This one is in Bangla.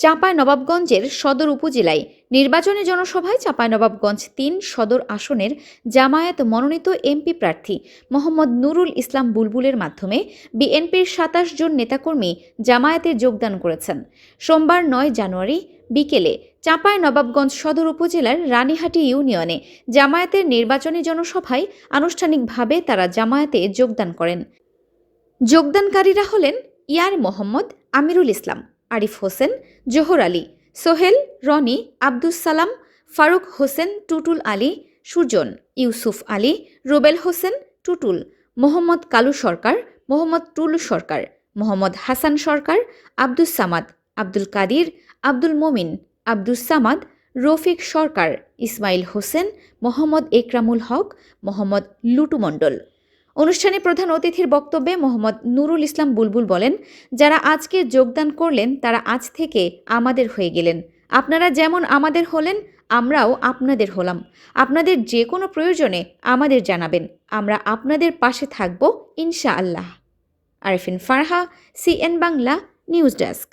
চাঁপাই নবাবগঞ্জের সদর উপজেলায় নির্বাচনী জনসভায় চাঁপাইনবাবগঞ্জ তিন সদর আসনের জামায়াত মনোনীত এমপি প্রার্থী মোহাম্মদ নুরুল ইসলাম বুলবুলের মাধ্যমে বিএনপির সাতাশ জন নেতাকর্মী জামায়াতে যোগদান করেছেন। সোমবার নয় জানুয়ারি বিকেলে চাঁপাই নবাবগঞ্জ সদর উপজেলার রানীহাটি ইউনিয়নে জামায়াতের নির্বাচনী জনসভায় আনুষ্ঠানিকভাবে তারা জামায়াতে যোগদান করেন। যোগদানকারীরা হলেন ইয়ার মোহাম্মদ আমিরুল ইসলাম। আরিফ হোসেন, জোহর আলী, সোহেল, রনি, আব্দুস সালাম, ফারুক হোসেন, টুটুল আলী, সুজন, ইউসুফ আলী, রুবেল হোসেন, টুটুল, মোহাম্মদ কালু সরকার, মোহাম্মদ টুলু সরকার, মোহাম্মদ হাসান সরকার, আব্দুস সামাদ, আব্দুল কাদির, আব্দুল মোমিন, আব্দুস সামাদ, রফিক সরকার, ইসমাইল হোসেন, মোহাম্মদ একরামুল হক, মোহাম্মদ লুটু মণ্ডল অনুষ্ঠানে প্রধান অতিথির বক্তব্যে মোহাম্মদ নুরুল ইসলাম বুলবুল বলেন, যারা আজকে যোগদান করলেন, তারা আজ থেকে আমাদের হয়ে গেলেন। আপনারা যেমন আমাদের হলেন, আমরাও আপনাদের হলাম। আপনাদের যে কোনো প্রয়োজনে আমাদের জানাবেন। আমরা আপনাদের পাশে থাকব ইনশা আল্লাহ Arfin Farha, CN Bangla, news desk.